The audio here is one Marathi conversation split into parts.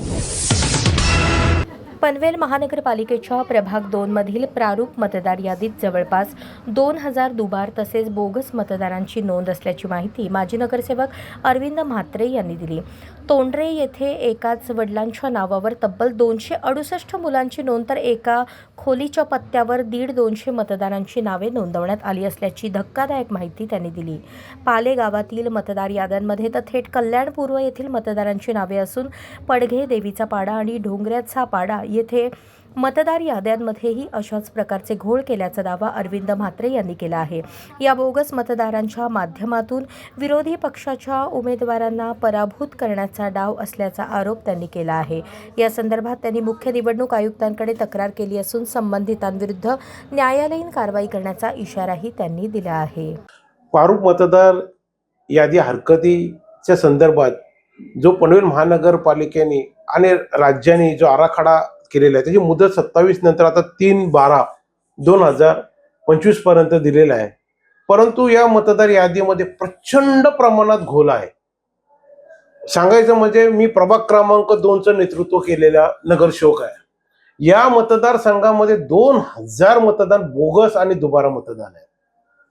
you पनवेल महानगरपालिकेच्या प्रभाग दोनमधील प्रारूप मतदार यादीत जवळपास दोन हजार दुबार तसेच बोगस मतदारांची नोंद असल्याची माहिती माजी नगरसेवक अरविंद म्हात्रे यांनी दिली. तोंडरे येथे एकाच वडिलांच्या नावावर तब्बल दोनशे अडुसष्ट मुलांची नोंद तर एका खोलीच्या पत्त्यावर दीड दोनशे मतदारांची नावे नोंदवण्यात आली असल्याची धक्कादायक माहिती त्यांनी दिली. पाले गावातील मतदार याद्यांमध्ये तर थेट कल्याण पूर्व येथील मतदारांची नावे असून पडघे देवीचा पाडा आणि ढोंगऱ्याचा पाडा येथे मतदार याद्यांमध्येही अशाच प्रकारचे घोळ केल्याचा दावा अरविंद म्हात्रे यांनी केला आहे. या बोगस मतदारांच्या माध्यमातून विरोधी पक्षाच्या उमेदवारांना पराभूत करण्याचा डाव असल्याचा आरोप त्यांनी केला आहे. या संदर्भात त्यांनी मुख्य निवडणूक आयुक्तांकडे तक्रार केली असून संबंधितांविरुद्ध न्यायालयीन कारवाई करण्याचा इशाराही त्यांनी दिला आहे. प्रारूप मतदार यादी हरकतीच्या संदर्भात जो पनवेल महानगरपालिकेने आणि राज्याने जो आराखडा केलेलं आहे. त्याची मुदत सत्तावीस नंतर आता तीन बारा दोन हजार पंचवीसपर्यंत दिलेला आहे. परंतु या मतदार यादीमध्ये प्रचंड प्रमाणात घोल आहे. सांगायचं म्हणजे मी प्रभाग क्रमांक दोनचं नेतृत्व केलेला नगरसेवक आहे. या मतदारसंघामध्ये दोन हजार मतदान बोगस आणि दुबारा मतदान आहे.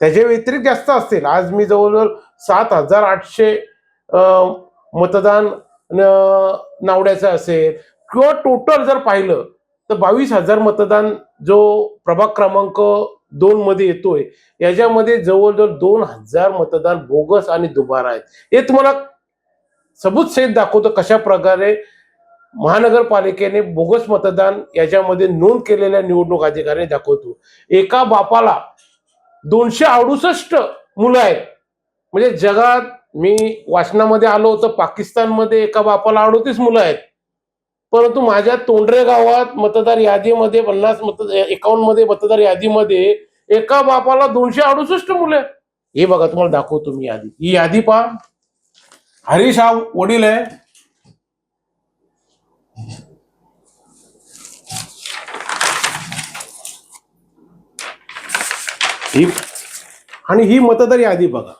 त्याच्या व्यतिरिक्त जास्त असतील. आज मी जवळजवळ सात हजार आठशे मतदान नावड्याचं असेल किंवा टोटल जर पाहिलं तर बावीस हजार मतदान जो प्रभाग क्रमांक दोन मध्ये येतोय याच्यामध्ये जवळजवळ दोन हजार मतदान बोगस आणि दुबार आहेत. हे तुम्हाला सबूत सहित दाखवतो कशा प्रकारे महानगरपालिकेने बोगस मतदान याच्यामध्ये नोंद केलेल्या निवडणूक अधिकाऱ्याने दाखवतो. एका बापाला दोनशे अडुसष्ट मुलं आहेत. म्हणजे जगात मी वाचनामध्ये आलो होतो पाकिस्तानमध्ये एका बापाला अडोतीस मुलं आहेत. परंतु माझ्या तोंडरे गावात मतदार यादीमध्ये पन्नास मत एकावन्नमध्ये मतदार यादीमध्ये एका बापाला दोनशे अडुसष्ट मुलं हे बघा तुम्हाला दाखवतो मी यादी. ही यादी पहा. हरीश हा वडील आहे. ही आणि ही मतदार यादी बघा.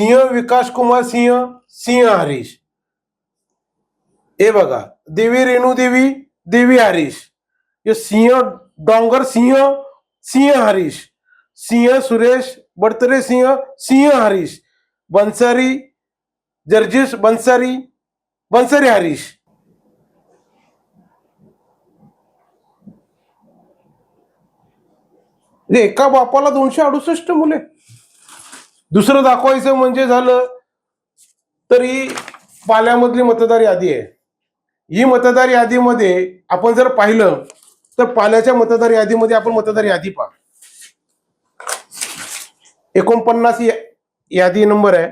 सिंह विकास कुमार सिंह सिंह हरीश. हे बघा देवी रेणू देवी देवी हरीश. हे सिंह डोंगर सिंह सिंह हरीश. सिंह सुरेश बडतरे सिंह सिंह हरीश. बन्सारी जर्जेश बन्सारी बन्सारी हरीश. एका बापाला दोनशे अडुसष्ट मुले. दुसरं दाखवायचं म्हणजे झालं तर ही पाल्यामधली मतदार यादी आहे. ही मतदार यादीमध्ये आपण जर पाहिलं तर पाल्याच्या मतदार यादीमध्ये आपण मतदार यादी पहा. एकोणपन्नास यादी नंबर आहे.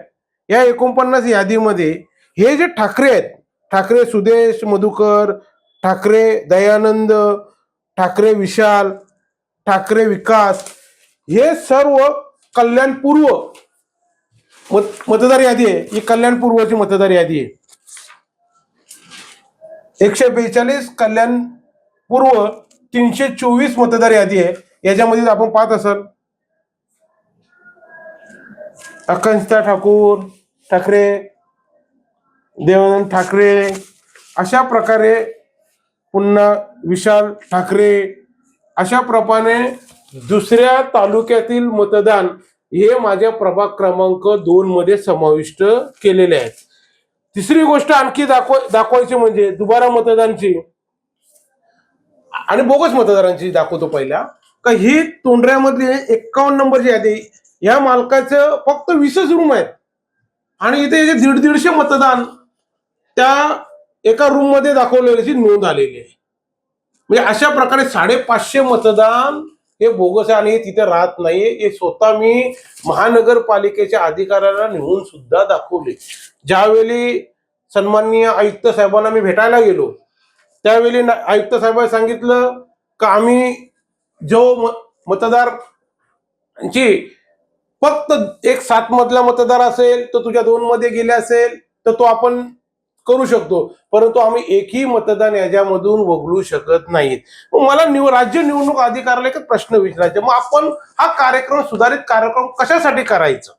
या एकोणपन्नास यादीमध्ये हे जे ठाकरे आहेत ठाकरे सुदेश मधुकर ठाकरे दयानंद ठाकरे विशाल ठाकरे विकास हे सर्व कल्याणपूर्व मत मतदार यादी आहे. ही कल्याण पूर्वची मतदार यादी आहे. एकशे बेचाळीस कल्याण पूर्व तीनशे चोवीस मतदार यादी आहे. याच्यामध्ये आपण पाहत असाल. आकांक्षा ठाकूर ठाकरे देवानंद ठाकरे अशा प्रकारे पुन्हा विशाल ठाकरे अशा प्रमाणे दुसऱ्या तालुक्यातील मतदान हे माझ्या प्रभाग क्रमांक दोन मध्ये समाविष्ट केलेले आहेत. तिसरी गोष्ट आणखी दाखव दाखवायची म्हणजे दुबारा मतदानची. आणि बोगस मतदारांची दाखवतो पहिल्या का ही तोंडऱ्यामधली एक्कावन्न नंबरची यादी या मालकाचं फक्त वीसच रूम आहेत. आणि इथे दीड दीडशे मतदान त्या एका रूममध्ये दाखवलेल्याची नोंद आलेली आहे. म्हणजे अशा प्रकारे साडेपाचशे मतदान हे बोगस आहे आणि हे तिथे राहत नाहीये. हे स्वतः मी महानगरपालिकेच्या अधिकाऱ्याला नेऊन सुद्धा दाखवले. ज्यावेळी सन्माननीय आयुक्त साहेबांना मी भेटायला गेलो त्यावेळी आयुक्त साहेबांनी सांगितलं का आम्ही जो म- जी फक्त एक सात मधला मतदार असेल तर तुझ्या दोन मध्ये गेले असेल तर तो आपण करू शकतो. परंतु आम्ही एकही मतदान याच्यामधून वगळू शकत नाहीत. मग मला निव राज्य निवडणूक अधिकाऱ्याला एक प्रश्न विचारायचा मग आपण हा कार्यक्रम सुधारित कार्यक्रम कशासाठी करायचा?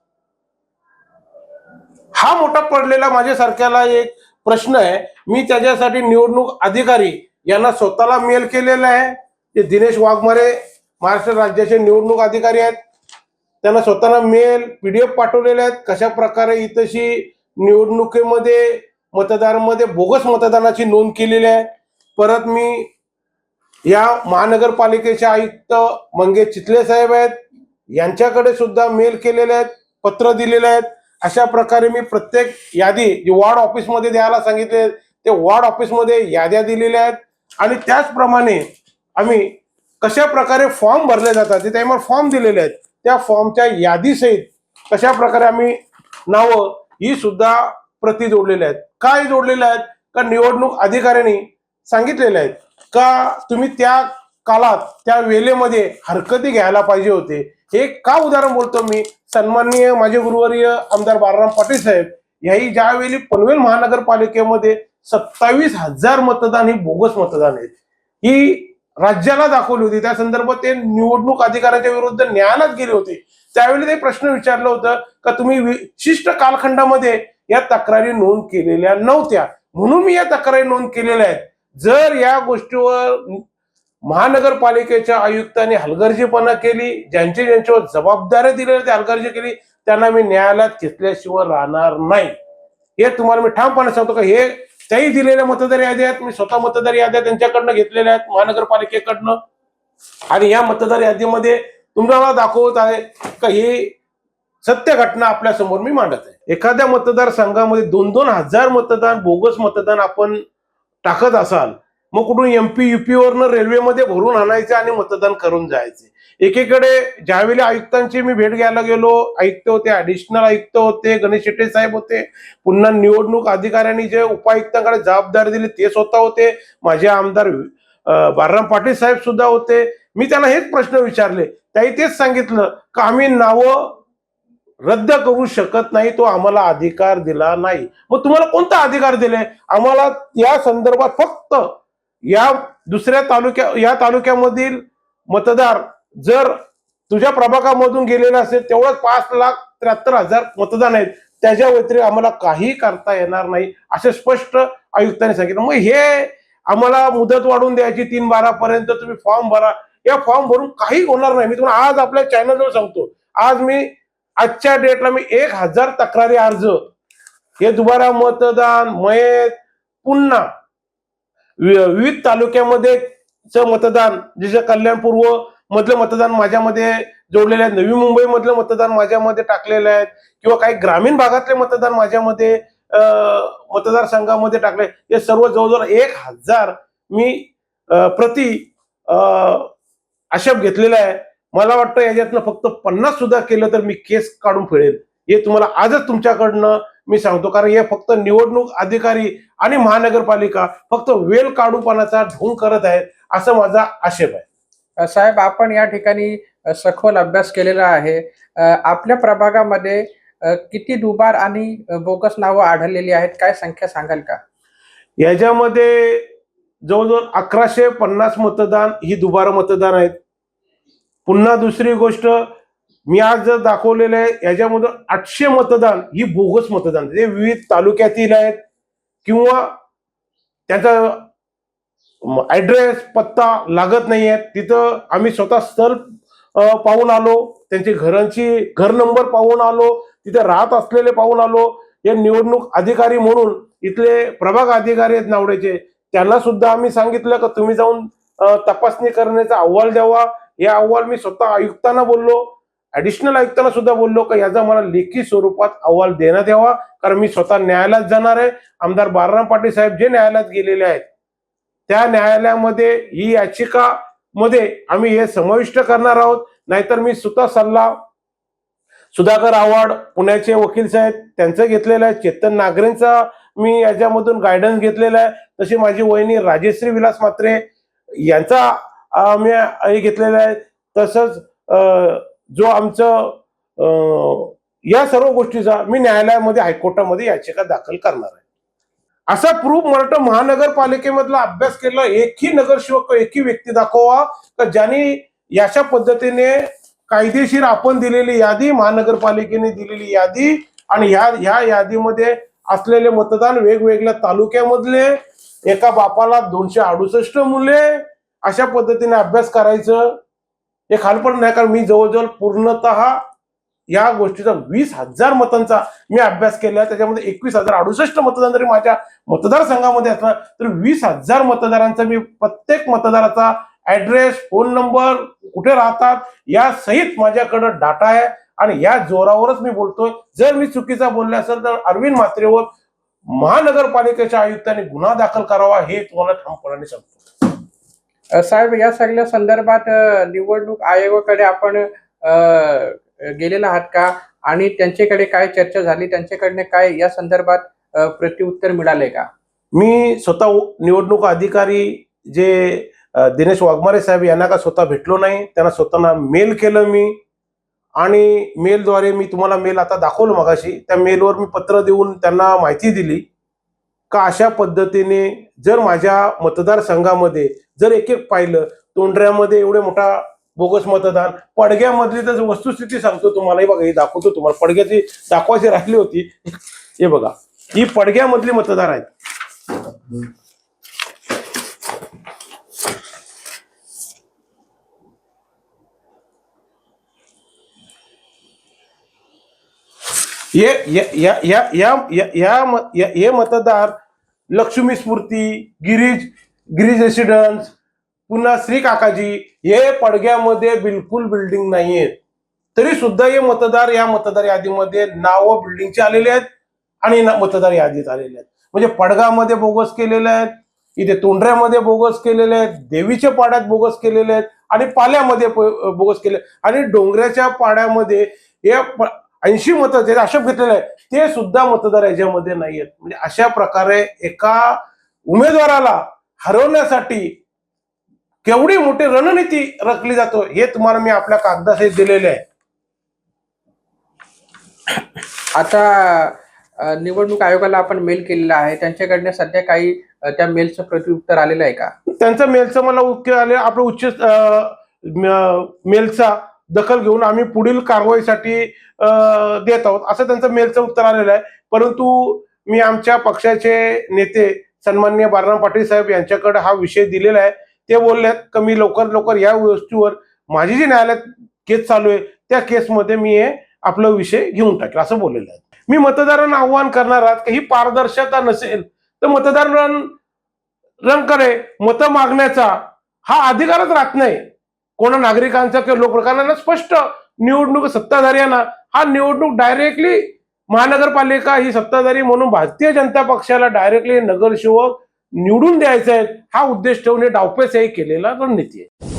हा मोठा पडलेला माझ्यासारख्याला एक प्रश्न आहे. मी त्याच्यासाठी निवडणूक अधिकारी यांना स्वतःला मेल केलेला आहे. जे दिनेश वाघमारे महाराष्ट्र राज्याचे निवडणूक अधिकारी आहेत. त्यांना स्वतःला मेल पीडीएफ पाठवलेले आहेत. कशा प्रकारे इथशी निवडणुकीमध्ये मतदारांमध्ये बोगस मतदानाची नोंद केलेली आहे. परत मी या महानगरपालिकेचे आयुक्त मंगेश चितले साहेब आहेत. यांच्याकडे सुद्धा मेल केलेले आहेत पत्र दिलेले आहेत. अशा प्रकारे मी प्रत्येक यादी जी वॉर्ड ऑफिसमध्ये द्यायला सांगितले ते वॉर्ड ऑफिसमध्ये याद्या दिलेल्या आहेत. आणि त्याचप्रमाणे आम्ही कशा प्रकारे फॉर्म भरले जातात ते त्यामुळे फॉर्म दिलेले आहेत. त्या फॉर्मच्या यादीसहित कशा प्रकारे आम्ही नावं ही सुद्धा प्रती जोडलेल्या आहेत. काय जोडलेल्या आहेत? का निवडणूक अधिकाऱ्यांनी सांगितलेल्या आहेत? का तुम्ही त्या कालात त्या वेळेमध्ये हरकती घ्यायला पाहिजे होते? हे का उदाहरण बोलतो मी? सन्माननीय माझे गुरुवर्य आमदार बाळाराम पाटील साहेब याही ज्यावेळी पनवेल महानगरपालिकेमध्ये सत्तावीस हजार मतदान हे बोगस मतदान आहेत ही राज्याला दाखवली होती. त्या संदर्भात ते निवडणूक अधिकाऱ्यांच्या विरुद्ध न्यायालयात गेले होते. त्यावेळी ते प्रश्न विचारलं होतं का तुम्ही विशिष्ट कालखंडामध्ये या तक्रारी नोंद केलेल्या नव्हत्या. म्हणून मी या तक्रारी नोंद केलेल्या आहेत. जर या गोष्टीवर महानगरपालिकेच्या आयुक्तांनी हलगर्जीपणा केली ज्यांची ज्यांच्यावर जबाबदाऱ्या दिलेल्या त्या हलगर्जी केली त्यांना मी न्यायालयात घेतल्याशिवाय राहणार नाही. हे तुम्हाला मी ठामपणे सांगतो का? हे त्याही दिलेल्या मतदार याद्या आहेत. मी स्वतः मतदार याद्या त्यांच्याकडनं घेतलेल्या आहेत महानगरपालिकेकडनं. आणि या मतदार यादीमध्ये तुम्हाला दाखवत आहे का? ही सत्य घटना आपल्यासमोर मी मांडत आहे. एखाद्या मतदारसंघामध्ये दोन दोन हजार मतदान बोगस मतदान आपण टाकत असाल मग कुठून एमपी युपी वरनं रेल्वेमध्ये भरून आणायचे आणि मतदान करून जायचे. एकीकडे ज्यावेळी आयुक्तांची मी भेट घ्यायला गेलो आयुक्त होते ऍडिशनल आयुक्त होते गणेश शेट्टे साहेब होते पुन्हा निवडणूक अधिकाऱ्यांनी जे उपायुक्तांकडे जबाबदारी दिली ते स्वतः होते माझे आमदार अं, पाटील साहेब सुद्धा होते. मी त्यांना हेच प्रश्न विचारले. त्याही तेच सांगितलं का आम्ही नावं रद्द करू शकत नाही तो आम्हाला अधिकार दिला नाही. मग तुम्हाला कोणता अधिकार दिले? आम्हाला या संदर्भात फक्त या दुसऱ्या तालुक्या या तालुक्यामधील मतदार जर तुझ्या प्रभागामधून गेलेला असेल तेवढंच पाच लाख त्र्याहत्तर हजार मतदान आहेत. त्याच्या व्यतिरिक्त आम्हाला काही करता येणार नाही असे स्पष्ट आयुक्तांनी सांगितलं. मग हे आम्हाला मुदत वाढवून द्यायची तीन बारा पर्यंत तुम्ही फॉर्म भरा. या फॉर्म भरून काही होणार नाही. मी तुम्हाला आज आपल्या चॅनलवर सांगतो. आज मी आजच्या डेटला मी एक हजार तक्रारी अर्ज. हे दुबारा मतदान मयत पुन्हा वि- विविध तालुक्यामध्ये च मतदान जसे कल्याण पूर्व मधलं मतदान माझ्यामध्ये जोडलेले आहेत नवी मुंबई मधलं मतदान माझ्यामध्ये टाकलेलं आहे किंवा काही ग्रामीण भागातले मतदान माझ्यामध्ये मतदारसंघामध्ये टाकले हे सर्व जवळजवळ एक हजार मी प्रति आक्षेप घेतलेला आहे. मला वाटतं याच्यातनं फक्त पन्नास सुद्धा केलं तर मी केस काढून फेडेल हे तुम्हाला आजच तुमच्याकडनं मी सांगतो. कारण हे फक्त निवडणूक अधिकारी आणि महानगरपालिका फक्त वेल काढूपणाचा ढोंग करत आहेत असं माझा आक्षेप आहे. साहेब आपण या ठिकाणी सखोल अभ्यास केलेला आहे. आपल्या प्रभागामध्ये किती दुबार आणि बोगस नावं आढळलेली आहेत काय संख्या सांगाल का? याच्यामध्ये जवळजवळ अकराशे पन्नास मतदान ही दुबारा मतदान आहेत. पुन्हा दुसरी गोष्ट मी आज जर दाखवलेलं आहे याच्यामधून आठशे मतदान ही बोगस मतदान. ते विविध तालुक्यातील आहेत किंवा त्याचा ॲड्रेस पत्ता लागत नाही आहेत तिथं आम्ही स्वतः स्थळ पाहून आलो त्यांची घरांची घर नंबर पाहून आलो तिथे राहत असलेले पाहून आलो. हे निवडणूक अधिकारी म्हणून इथले प्रभाग अधिकारी आहेत नावड्याचे त्यांना सुद्धा आम्ही सांगितलं का तुम्ही जाऊन तपासणी करण्याचा अहवाल द्यावा. हे अहवाल मी स्वतः आयुक्तांना बोललो ऍडिशनल आयुक्तांना सुद्धा बोललो का याचा मला लेखी स्वरूपात अहवाल देण्यात यावा कारण मी स्वतः न्यायालयात जाणार आहे. आमदार बाळाराम पाटील साहेब जे न्यायालयात गेलेले आहेत त्या न्यायालयामध्ये ही याचिका मध्ये आम्ही हे समाविष्ट करणार आहोत. नाहीतर मी स्वतः सल्ला सुधाकर आव्हाड पुण्याचे वकील साहेब त्यांचं घेतलेलं आहे. चेतन नागरेंचा मी याच्यामधून गायडन्स घेतलेला आहे. तशी माझी वहिनी राजेश्री विलास मात्रे यांचा आम्ही हे घेतलेला आहे. तसंच अं, जो आमचं अं, या सर्व गोष्टीचा मी न्यायालयामध्ये हायकोर्टामध्ये याचिका दाखल करणार आहे. असा प्रूफ मराठा महानगरपालिकेमधला अभ्यास केला एकही नगरसेवक एकही व्यक्ती दाखवा का ज्यांनी याच्या पद्धतीने कायदेशीर आपण दिलेली यादी महानगरपालिकेने दिलेली यादी आणि ह्या ह्या यादीमध्ये असलेले मतदान वेगवेगळ्या तालुक्यामधले एका बापाला दोनशे अडुसष्ट मुले अशा पद्धतीने अभ्यास करायचं हे खालपण नाही कारण मी जवळजवळ पूर्णतः या गोष्टीचा वीस हजार मतांचा मी अभ्यास केला त्याच्यामध्ये एकवीस हजार अडुसष्ट मतदान जरी माझ्या मतदारसंघामध्ये असला तर वीस हजार मतदारांचा मी प्रत्येक मतदाराचा ऍड्रेस फोन नंबर कुठे राहतात या सहित माझ्याकडं डाटा आहे. आणि या जोरावरच मी बोलतोय. जर मी चुकीचा बोलले असेल तर अरविंद म्हात्रेवर महानगरपालिकेच्या आयुक्तांनी गुन्हा दाखल करावा हे तुम्हाला ठामपणाने सांगतो. साहेब या सगळ्या संदर्भात निवडणूक आयोगाकडे आपण गेलेला आहात का? आणि त्यांच्याकडे काय चर्चा झाली? त्यांच्याकडनं काय या संदर्भात प्रत्युत्तर मिळाले का? मी स्वतः निवडणूक अधिकारी जे दिनेश वाघमारे साहेब यांना का स्वतः भेटलो नाही त्यांना स्वतःना मेल केलं मी. आणि मेलद्वारे मी तुम्हाला मेल आता दाखवलं मगाशी. त्या मेलवर मी पत्र देऊन त्यांना माहिती दिली. का अशा पद्धतीने जर माझ्या मतदारसंघामध्ये जर एक एक पाहिलं तोंडऱ्यामध्ये एवढे मोठा बोगस मतदान पडग्यामधली तर वस्तुस्थिती सांगतो तुम्हाला हे बघा हे दाखवतो तुम्हाला. पडग्याची दाखवायची राहिली होती. हे बघा ही पडग्यामधली मतदार आहेत. ये या या या या या या- हे मतदार लक्ष्मी स्फूर्ती गिरीज गिरीज रेसिडन्स पुन्हा श्री काकाजी हे पडग्यामध्ये बिलकुल बिल्डिंग नाहीयेत तरी सुद्धा हे मतदार या मतदार यादीमध्ये नावं बिल्डिंगचे आलेले आहेत आणि ना- मतदार यादीत आलेले आहेत. म्हणजे पडगामध्ये बोगस केलेले आहेत इथे तोंडऱ्यामध्ये बोगस केलेले आहेत देवीच्या पाड्यात बोगस केलेले आहेत आणि पाल्यामध्ये प- बोगस केले आणि डोंगराच्या पाड्यामध्ये हे ऐंशी मतं जे अशोक घेतलेले आहे ते सुद्धा मतदार याच्यामध्ये नाही आहेत म्हणजे अशा प्रकारे एका उमेदवाराला हरवण्यासाठी केवढी मोठी रणनीती रचली जातो हे तुम्हाला मी आपल्या कागदासहित दिलेले आहे. आता निवडणूक आयोगाला आपण मेल केलेला आहे. त्यांच्याकडनं सध्या काही त्या मेलचं प्रत्युत्तर आलेलं आहे का? त्यांचं मेलचं मला आपलं उच्च मेलचा दखल घेऊन आम्ही पुढील कारवाईसाठी देत आहोत. असं त्यांचं मेलचं उत्तर आलेलं आहे. परंतु मी आमच्या पक्षाचे नेते सन्माननीय बाळाराम पाटील साहेब यांच्याकडे हा विषय दिलेला आहे. ते बोललेत का मी लवकर लवकर या गोष्टीवर माझी जी न्यायालयात केस चालू आहे त्या केसमध्ये मी हे आपला विषय घेऊन टाकेल असं बोललेलं आहे. मी मतदारांना आव्हान करणार आहात की ही पारदर्शकता नसेल तर मतदारांकडे मतं मागण्याचा हा अधिकारच राहत नाही. कोणा नागरिकांचा किंवा लोकप्रकारांना स्पष्ट निवडणूक सत्ताधाऱ्यांना हा निवडणूक डायरेक्टली महानगरपालिका ही सत्ताधारी म्हणून भारतीय जनता पक्षाला डायरेक्टली नगरसेवक निवडून द्यायचे आहेत हा उद्देश ठेवून हे डावपेच हे केलेला रणनीती आहे.